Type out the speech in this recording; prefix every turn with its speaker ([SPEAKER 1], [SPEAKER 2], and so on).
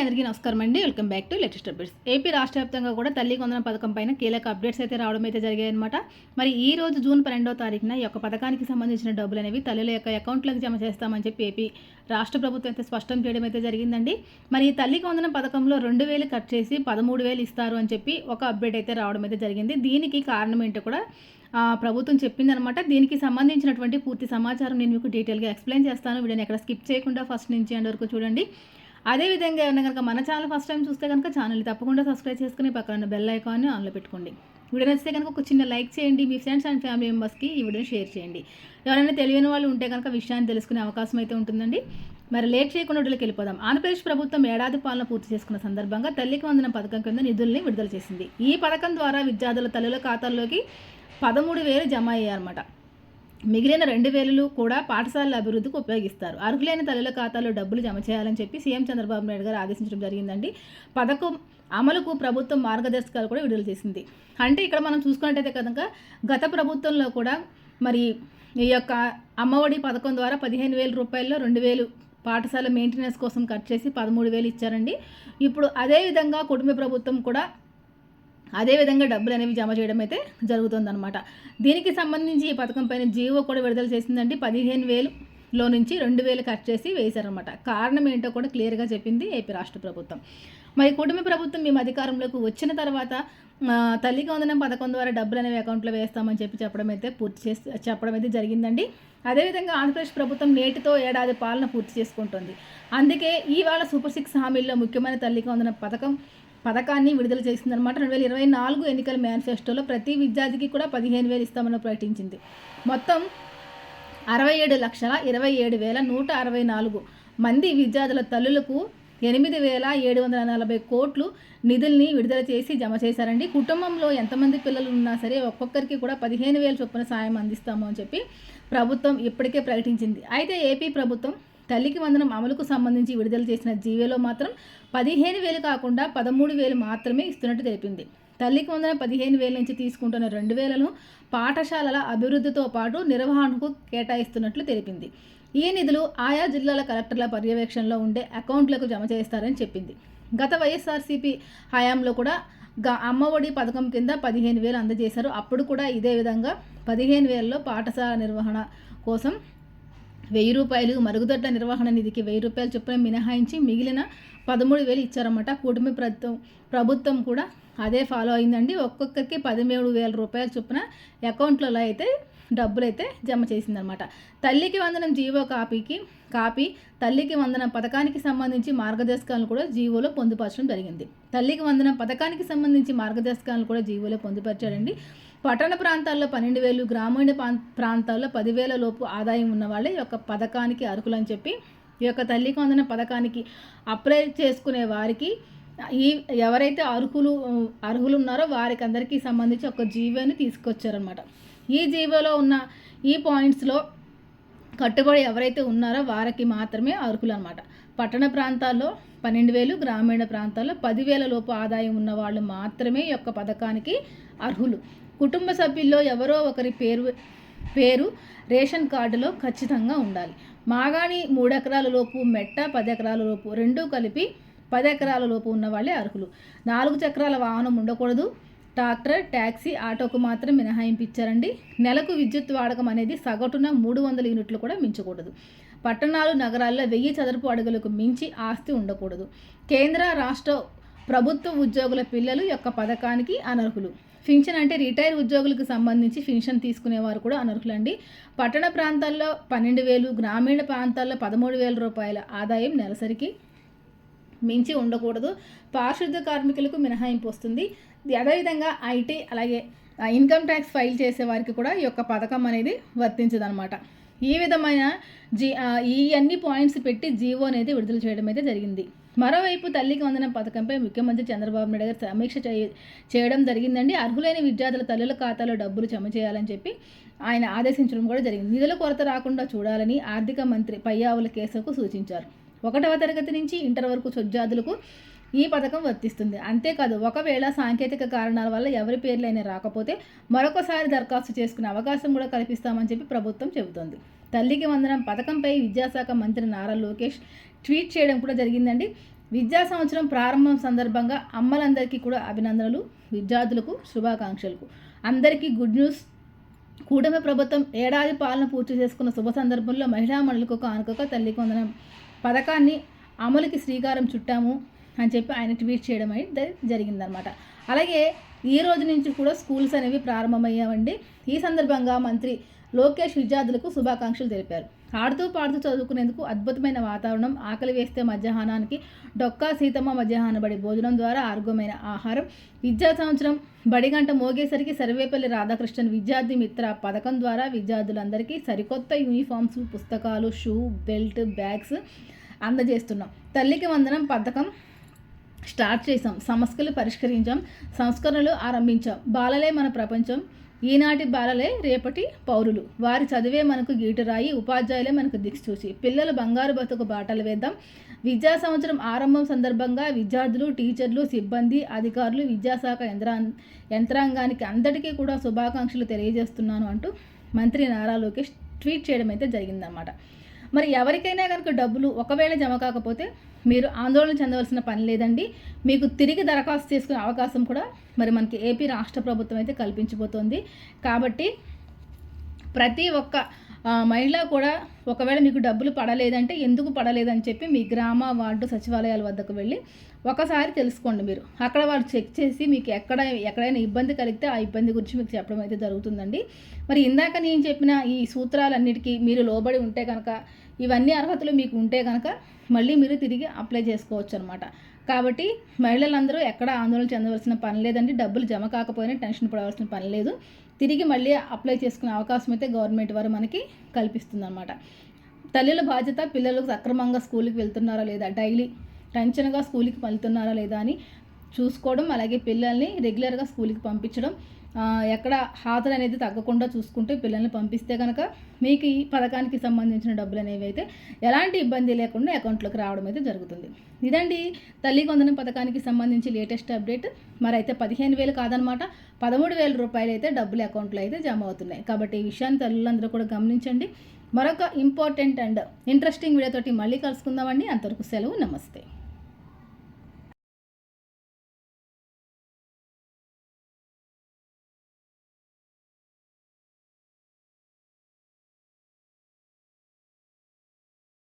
[SPEAKER 1] అందరికీ నమస్కారం అండి. Welcome back to latest updates. AP రాష్ట్ర వ్యాప్తంగా కూడా తల్లి కొందన పథకం పైన కీలక అప్డేట్స్ అయితే రావడం అయితే జరిగాయి అనమాట మరి ఈ రోజు జూన్ పన్నెండవ తారీఖున ఈ యొక్క పథకానికి సంబంధించిన డబ్బులు అనేవి తల్లుల యొక్క అకౌంట్లకు జమ చేస్తామని చెప్పి ఏపీ రాష్ట్ర ప్రభుత్వం అయితే స్పష్టం చేయడం అయితే జరిగిందండి. మరి ఈ తల్లి కొందన పథకంలో రెండు వేలు కట్ చేసి పదమూడు వేలు ఇస్తారు అని చెప్పి ఒక అప్డేట్ అయితే రావడం అయితే జరిగింది. దీనికి కారణం ఏంటో కూడా ప్రభుత్వం చెప్పిందనమాట దీనికి సంబంధించినటువంటి పూర్తి సమాచారం నేను మీకు డీటెయిల్గా ఎక్స్ప్లెయిన్ చేస్తాను. వీడియోని ఎక్కడ స్కిప్ చేయకుండా ఫస్ట్ నుంచి ఎండ్ వరకు చూడండి. అదేవిధంగా ఏమన్నా కనుక మన ఛానల్ ఫస్ట్ టైం చూస్తే కనుక ఛానల్ తప్పకుండా సబ్స్క్రైబ్ చేసుకుని పక్కన బెల్ ఐకాన్ని ఆన్లో పెట్టుకోండి. వీడియో నచ్చితే కనుక ఒక చిన్న లైక్ చేయండి. మీ ఫ్రెండ్స్ అండ్ ఫ్యామిలీ మెంబర్స్కి ఈ వీడియోని షేర్ చేయండి. ఎవరైనా తెలియని వాళ్ళు ఉంటే కనుక విషయాన్ని తెలుసుకునే అవకాశం అయితే ఉంటుందండి. మరి లేట్ చేయకుండా వీడియోకి వెళ్ళిపోదాం. ఆంధ్రప్రదేశ్ ప్రభుత్వం ఏడాది పాలన పూర్తి చేసుకున్న సందర్భంగా తల్లికి వందన పథకం కింద నిధుల్ని విడుదల చేసింది. ఈ పథకం ద్వారా విద్యార్థుల తల్లుల ఖాతాల్లోకి పదమూడు వేలు జమ అయ్యాయన్నమాట. మిగిలిన రెండు వేలు కూడా పాఠశాలల అభివృద్ధికి ఉపయోగిస్తారు. అర్హులైన తల్లుల ఖాతాలో డబ్బులు జమ చేయాలని చెప్పి సీఎం చంద్రబాబు నాయుడు గారు ఆదేశించడం జరిగిందండి. పథకం అమలుకు ప్రభుత్వం మార్గదర్శకాలు కూడా విడుదల చేసింది. అంటే ఇక్కడ మనం చూసుకున్నట్టయితే కనుక గత ప్రభుత్వంలో కూడా మరి ఈ యొక్క అమ్మఒడి పథకం ద్వారా పదిహేను వేల రూపాయల్లో రెండు వేలు పాఠశాల మెయింటెనెన్స్ కోసం ఖర్చు చేసి పదమూడు వేలు ఇచ్చారండి. ఇప్పుడు అదేవిధంగా కుటుంబ ప్రభుత్వం కూడా అదేవిధంగా డబ్బులు అనేవి జమ చేయడం అయితే జరుగుతుందన్నమాట. దీనికి సంబంధించి ఈ పథకం పైన జీవో కూడా విడుదల చేసిందండి. పదిహేను వేలు లో నుంచి రెండు వేలు కట్ చేసి వేశారనమాట కారణం ఏంటో కూడా క్లియర్గా చెప్పింది ఏపీ రాష్ట్ర ప్రభుత్వం. మరి కుటుంబ ప్రభుత్వం మేము అధికారంలోకి వచ్చిన తర్వాత తల్లికి వందనం పథకం ద్వారా డబ్బులు అనేవి అకౌంట్లో వేస్తామని చెప్పి చెప్పడం అయితే పూర్తి చేసి చెప్పడం అయితే జరిగిందండి. అదేవిధంగా ఆంధ్రప్రదేశ్ ప్రభుత్వం నేటితో ఏడాది పాలన పూర్తి చేసుకుంటుంది. అందుకే ఇవాళ సూపర్ సిక్స్ హామీల్లో ముఖ్యమైన తల్లికి వందన పథకం పథకాన్ని విడుదల చేసిందనమాట రెండు వేల ఇరవై నాలుగు ఎన్నికల మేనిఫెస్టోలో ప్రతి విద్యార్థికి కూడా పదిహేను వేలు ఇస్తామని ప్రకటించింది. మొత్తం అరవై ఏడు లక్షల ఇరవై ఏడు వేల నూట అరవై నాలుగు మంది విద్యార్థుల తల్లులకు ఎనిమిది వేల ఏడు వందల నలభై కోట్లు నిధుల్ని విడుదల చేసి జమ చేశారండి. కుటుంబంలో ఎంతమంది పిల్లలు ఉన్నా సరే ఒక్కొక్కరికి కూడా పదిహేను వేల చొప్పున సాయం అందిస్తాము అని చెప్పి ప్రభుత్వం ఇప్పటికే ప్రకటించింది. అయితే ఏపీ ప్రభుత్వం తల్లికి వందనం అమలుకు సంబంధించి విడుదల చేసిన జీవేలో మాత్రం పదిహేను వేలు కాకుండా పదమూడు వేలు మాత్రమే ఇస్తున్నట్టు తెలిపింది. తల్లికి వందన పదిహేను వేల నుంచి తీసుకుంటున్న రెండు వేలను పాఠశాలల అభివృద్ధితో పాటు నిర్వహణకు కేటాయిస్తున్నట్లు తెలిపింది. ఈ నిధులు ఆయా జిల్లాల కలెక్టర్ల పర్యవేక్షణలో ఉండే అకౌంట్లకు జమ చేస్తారని చెప్పింది. గత వైఎస్ఆర్సీపీ హయాంలో కూడా గ- అమ్మఒడి పథకం కింద పదిహేను వేలు అందజేశారు. అప్పుడు కూడా ఇదే విధంగా పదిహేను వేలలో పాఠశాల నిర్వహణ కోసం వెయ్యి రూపాయలు మరుగుదొడ్ల నిర్వహణ నిధికి వెయ్యి రూపాయలు చొప్పున మినహాయించి మిగిలిన పదమూడు వేలు ఇచ్చారన్నమాట. కూటమి ప్రభుత్వం ప్రభుత్వం కూడా అదే ఫాలో అయిందండి. ఒక్కొక్కరికి పదిమూడు వేల రూపాయల చొప్పున అకౌంట్లలో అయితే డబ్బులు అయితే జమ చేసిందనమాట. తల్లికి వందనం జీవో కాపీకి కాపీ తల్లికి వందనం పథకానికి సంబంధించి మార్గదర్శకాలను కూడా జీవోలో పొందుపరచడం జరిగింది. తల్లికి వందనం పథకానికి సంబంధించి మార్గదర్శకాలను కూడా జీవోలో పొందుపరిచాడండి. పట్టణ ప్రాంతాల్లో పన్నెండు వేలు గ్రామీణ ప్రాంతాల్లో పదివేల లోపు ఆదాయం ఉన్న వాళ్ళే ఈ యొక్క పథకానికి అర్హులని చెప్పి ఈ యొక్క తల్లికి వందన పథకానికి అప్లై చేసుకునే వారికి ఈ ఎవరైతే అర్హులు అర్హులు ఉన్నారో వారికి అందరికీ సంబంధించి ఒక జీవోని తీసుకొచ్చారనమాట. ఈ జీవోలో ఉన్న ఈ పాయింట్స్లో కట్టుబడి ఎవరైతే ఉన్నారో వారికి మాత్రమే అర్హులు అనమాట పట్టణ ప్రాంతాల్లో పన్నెండు వేలు గ్రామీణ ప్రాంతాల్లో పదివేల లోపు ఆదాయం ఉన్న వాళ్ళు మాత్రమే ఈ యొక్క పథకానికి అర్హులు. కుటుంబ సభ్యుల్లో ఎవరో ఒకరి పేరు పేరు రేషన్ కార్డులో ఖచ్చితంగా ఉండాలి. మాగాణి మూడు ఎకరాల లోపు మెట్ట పది ఎకరాల లోపు రెండూ కలిపి పది ఎకరాల లోపు ఉన్న వాళ్ళే అర్హులు. నాలుగు చక్రాల వాహనం ఉండకూడదు. ట్రాక్టర్ ట్యాక్సీ ఆటోకు మాత్రం మినహాయింపు ఇచ్చారండి నెలకు విద్యుత్ వాడకం అనేది సగటున మూడు వందల యూనిట్లు కూడా మించకూడదు. పట్టణాలు నగరాల్లో వెయ్యి చదరపు అడుగులకు మించి ఆస్తి ఉండకూడదు. కేంద్ర రాష్ట్ర ప్రభుత్వ ఉద్యోగుల పిల్లలు యొక్క పథకానికి అనర్హులు. ఫిన్షన్ అంటే రిటైర్ ఉద్యోగులకు సంబంధించి ఫిన్షన్ తీసుకునేవారు కూడా అనర్హులండి. పట్టణ ప్రాంతాల్లో పన్నెండు వేలు గ్రామీణ ప్రాంతాల్లో పదమూడు వేల రూపాయల ఆదాయం నెలసరికి. మించి ఉండకూడదు. పారిశుద్ధ కార్మికులకు మినహాయింపు వస్తుంది అదేవిధంగా ఐటీ అలాగే ఇన్కమ్ ట్యాక్స్ ఫైల్ చేసే వారికి కూడా ఈ యొక్క పథకం అనేది వర్తించదనమాట ఈ విధమైన జీ ఈ అన్ని పాయింట్స్ పెట్టి జీవో అనేది విడుదల చేయడం అయితే జరిగింది. మరోవైపు తల్లికి వందనం పథకంపై ముఖ్యమంత్రి చంద్రబాబు నాయుడు గారు సమీక్ష చేయ- చేయడం జరిగిందండి. అర్హులైన విద్యార్థుల తల్లుల ఖాతాలో డబ్బులు జమ చేయాలని చెప్పి ఆయన ఆదేశించడం కూడా జరిగింది. నిధుల కొరత రాకుండా చూడాలని ఆర్థిక మంత్రి పయ్యావుల కేశవ్కు సూచించారు. ఒకటవ తరగతి నుంచి ఇంటర్ వరకు విద్యార్థులకు ఈ పథకం వర్తిస్తుంది. అంతేకాదు ఒకవేళ సాంకేతిక కారణాల వల్ల ఎవరి పేర్లైనా రాకపోతే మరొకసారి దరఖాస్తు చేసుకునే అవకాశం కూడా కల్పిస్తామని చెప్పి ప్రభుత్వం చెబుతోంది. తల్లికి వందనం పథకంపై విద్యాశాఖ మంత్రి నారా లోకేష్ ట్వీట్ చేయడం కూడా జరిగిందండి. విద్యా సంవత్సరం ప్రారంభం సందర్భంగా అమ్మలందరికీ కూడా అభినందనలు విద్యార్థులకు శుభాకాంక్షలకు. అందరికీ గుడ్ న్యూస్. కూటమి ప్రభుత్వం ఏడాది పాలన పూర్తి చేసుకున్న శుభ సందర్భంలో మహిళా మనులకు కానుకగా తల్లికి వందనం. పథకాన్ని అమలుకి శ్రీకారం చుట్టాము అని చెప్పి ఆయన ట్వీట్ చేయడం అయితే జరిగిందనమాట. అలాగే ఈ రోజు నుంచి కూడా స్కూల్స్ అనేవి ప్రారంభమయ్యామండి ఈ సందర్భంగా మంత్రి లోకేష్ విద్యార్థులకు శుభాకాంక్షలు తెలిపారు. ఆడుతూ పాడుతూ చదువుకునేందుకు అద్భుతమైన వాతావరణం. ఆకలి వేస్తే మధ్యాహ్నానికి డొక్కా సీతమ్మ మధ్యాహ్న బడి భోజనం ద్వారా ఆరోగ్యమైన ఆహారం. విద్యా సంవత్సరం బడిగంట మోగేసరికి సర్వేపల్లి రాధాకృష్ణన్ విద్యార్థి మిత్ర పథకం ద్వారా విద్యార్థులందరికీ సరికొత్త యూనిఫామ్స్ పుస్తకాలు షూ బెల్ట్ బ్యాగ్స్ అందజేస్తున్నాం. తల్లికి వందనం పథకం స్టార్ట్ చేసాం సమస్యలు పరిష్కరించాం. సంస్కరణలు ఆరంభించాం. బాలలే మన ప్రపంచం. ఈనాటి బాలలే రేపటి పౌరులు. వారి చదివే మనకు గీటురాయి ఉపాధ్యాయులే మనకు దిక్సూచి పిల్లలు బంగారు బతుకు బాటలు వేద్దాం. విద్యా సంవత్సరం ఆరంభం సందర్భంగా విద్యార్థులు టీచర్లు సిబ్బంది అధికారులు విద్యాశాఖ యంత్రా యంత్రాంగానికి అందరికీ కూడా శుభాకాంక్షలు తెలియజేస్తున్నాను అంటూ మంత్రి నారా లోకేష్ ట్వీట్ చేయడం అయితే జరిగిందన్నమాట. మరి ఎవరికైనా కనుక డబ్బులు ఒకవేళ జమ కాకపోతే మీరు ఆందోళన చెందవలసిన పని లేదండి. మీకు తిరిగి దరఖాస్తు చేసుకునే అవకాశం కూడా మరి మనకి ఏపీ రాష్ట్ర ప్రభుత్వం అయితే కల్పించబోతోంది. కాబట్టి ప్రతి ఒక్క మహిళ కూడా ఒకవేళ మీకు డబ్బులు పడలేదంటే ఎందుకు పడలేదని చెప్పి మీ గ్రామ వార్డు సచివాలయాల వద్దకు వెళ్ళి ఒకసారి తెలుసుకోండి మీరు. అక్కడ వాళ్ళు చెక్ చేసి మీకు ఎక్కడ ఎక్కడైనా ఇబ్బంది కలిగితే ఆ ఇబ్బంది గురించి మీకు చెప్పడం అయితే జరుగుతుందండి. మరి ఇందాక నేను చెప్పిన ఈ సూత్రాలన్నిటికీ మీరు లోబడి ఉంటే కనుక ఇవన్నీ అర్హతలు మీకు ఉంటే కనుక మళ్ళీ మీరు తిరిగి అప్లై చేసుకోవచ్చు అనమాట కాబట్టి మహిళలందరూ ఎక్కడ ఆందోళన చెందవలసిన పని లేదండి. డబ్బులు జమ కాకపోయినా టెన్షన్ పడవలసిన పని లేదు. తిరిగి మళ్ళీ అప్లై చేసుకునే అవకాశం అయితే గవర్నమెంట్ వారు మనకి కల్పిస్తుంది అనమాట తల్లుల బాధ్యత పిల్లలు సక్రమంగా స్కూల్కి వెళ్తున్నారా లేదా డైలీ టెన్షన్గా స్కూల్కి వెళ్తున్నారా లేదా అని చూసుకోవడం అలాగే పిల్లల్ని రెగ్యులర్గా స్కూల్కి పంపించడం ఎక్కడ హాజరు అనేది తగ్గకుండా చూసుకుంటే పిల్లల్ని పంపిస్తే కనుక మీకు ఈ పథకానికి సంబంధించిన డబ్బులు అనేవి అయితే ఎలాంటి ఇబ్బంది లేకుండా అకౌంట్లోకి రావడం అయితే జరుగుతుంది. ఇదండి తల్లి కొందనం పథకానికి సంబంధించి లేటెస్ట్ అప్డేట్. మరైతే పదిహేను వేలు కాదనమాట. పదమూడు వేల రూపాయలు అయితే డబ్బులు అకౌంట్లో అయితే జమ అవుతున్నాయి. కాబట్టి ఈ విషయాన్ని తల్లులందరూ కూడా గమనించండి. మరొక ఇంపార్టెంట్ అండ్ ఇంట్రెస్టింగ్ వీడియోతోటి మళ్ళీ కలుసుకుందామండి. అంతవరకు సెలవు. నమస్తే.